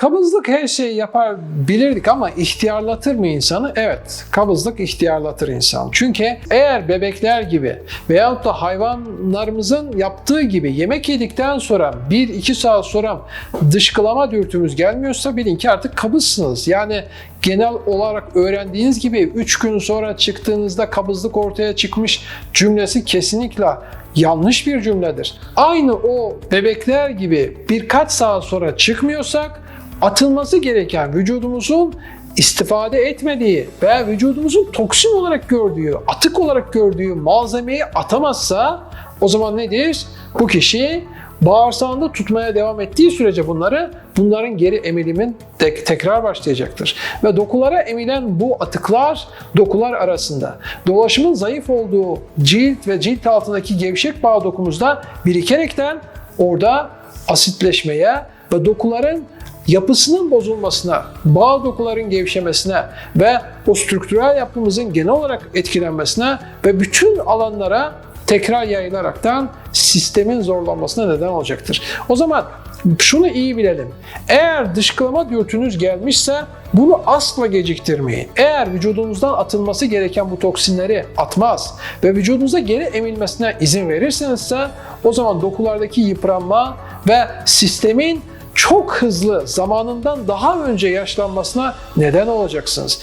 Kabızlık her şeyi yapar bilirdik ama ihtiyarlatır mı insanı? Evet, kabızlık ihtiyarlatır insan. Çünkü eğer bebekler gibi veyahut da hayvanlarımızın yaptığı gibi yemek yedikten sonra 1-2 saat sonra dışkılama dürtümüz gelmiyorsa bilin ki artık kabızsınız. Yani genel olarak öğrendiğiniz gibi 3 gün sonra çıktığınızda kabızlık ortaya çıkmış cümlesi kesinlikle yanlış bir cümledir. Aynı o bebekler gibi birkaç saat sonra çıkmıyorsak atılması gereken vücudumuzun istifade etmediği veya vücudumuzun toksin olarak gördüğü, atık olarak gördüğü malzemeyi atamazsa o zaman nedir? Bu kişi bağırsağında tutmaya devam ettiği sürece bunları bunların geri emilimin de tekrar başlayacaktır. Ve dokulara emilen bu atıklar dokular arasında dolaşımın zayıf olduğu cilt ve cilt altındaki gevşek bağ dokumuzda birikerekten orada asitleşmeye ve dokuların yapısının bozulmasına, bağ dokuların gevşemesine ve o strüktürel yapımızın genel olarak etkilenmesine ve bütün alanlara tekrar yayılaraktan sistemin zorlanmasına neden olacaktır. O zaman şunu iyi bilelim. Eğer dışkılama dürtünüz gelmişse bunu asla geciktirmeyin. Eğer vücudunuzdan atılması gereken bu toksinleri atmaz ve vücudunuza geri emilmesine izin verirsenizse o zaman dokulardaki yıpranma ve sistemin çok hızlı zamanından daha önce yaşlanmasına neden olacaksınız.